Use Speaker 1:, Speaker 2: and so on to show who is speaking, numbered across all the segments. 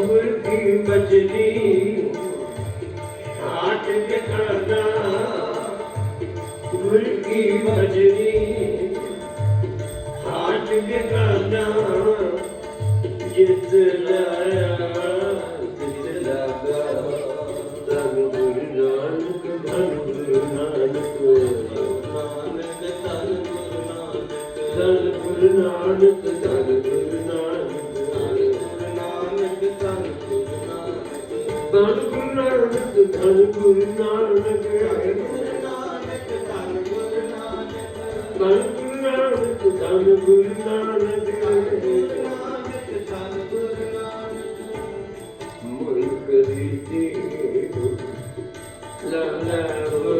Speaker 1: ਮੁਰਗੀ ਬਜਲੀ ਆਟ ਕੇ ਕਰਦਾ ਮੁਰਗੀ ਆਟ ਕੇ ਕਰਦਾ ਲਾਇਆ, ਜਿਤ ਲਾਗਾ। ਤਨ ਗੁਰੂ ਨਾਨਕ, ਧੰਨ ਗੁਰੂ ਨਾਨਕ ਨਾਨਕ। ਧੰਨ ਗੁਰੂ ਨਾਨਕ, ਧੰਨ ਗੁਰੂ ਨਾਨਕ। ਨਾਨਕ ਧੰਨ ਗੁਰੂ ਨਾਨਕ ਧੰਨ ਗੁਰੂ ਨਾਨਕ ਧੰਨ ਗੁਰੂ ਨਾਨਕ ਧੰਨ ਗੁਰੂ ਨਾਨਕ ਧੰਨ ਗੁਰੂ ਨਾਨਕ ਧੰਨ ਗੁਰੂ ਨਾਨਕ ਮੁਲਕ ਦੀ ਲਾ ਲਾ ਲਾ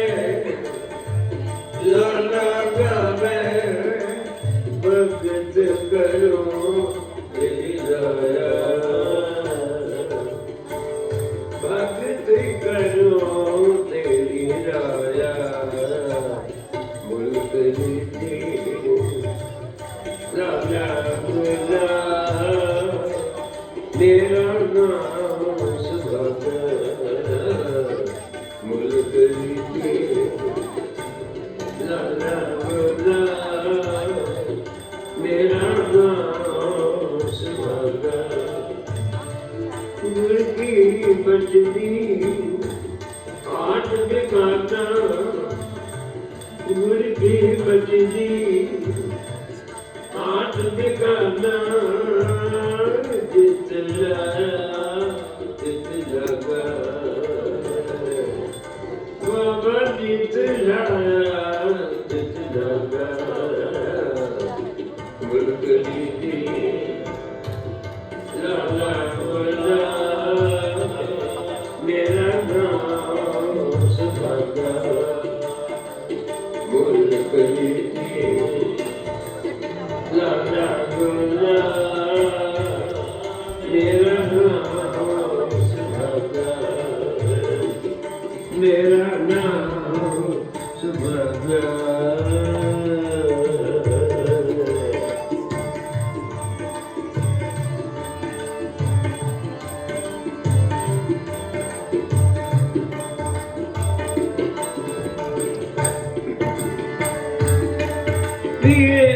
Speaker 1: ਤੇਰਾ ਨਾਮ ਸਬਦ ਮੁਲ ਕਰੀ ਤੇ ਲੜਾ ਬਲਾ ਮੇਰਾ ਨਾਮ ਸਬਦ। ਗੁਰ ਕੀ ਬਚਦੀ ਆਠ ਬਿਕਾਤਾ ਗੁਰ ਕੀ ਬਚਦੀ ਆਠ ਬਿਕਾਤਾ ਜਿਤ ਲਾਇਆ ਜਿਤ ਲਗਾ ਬਾਬਾ ਜਿਤ ਲਾਇਆ ਜਿਤ ਲਗਾ ਮੁਰਗੀ ਦੀ मेरा नाम सुभद्रा Yeah.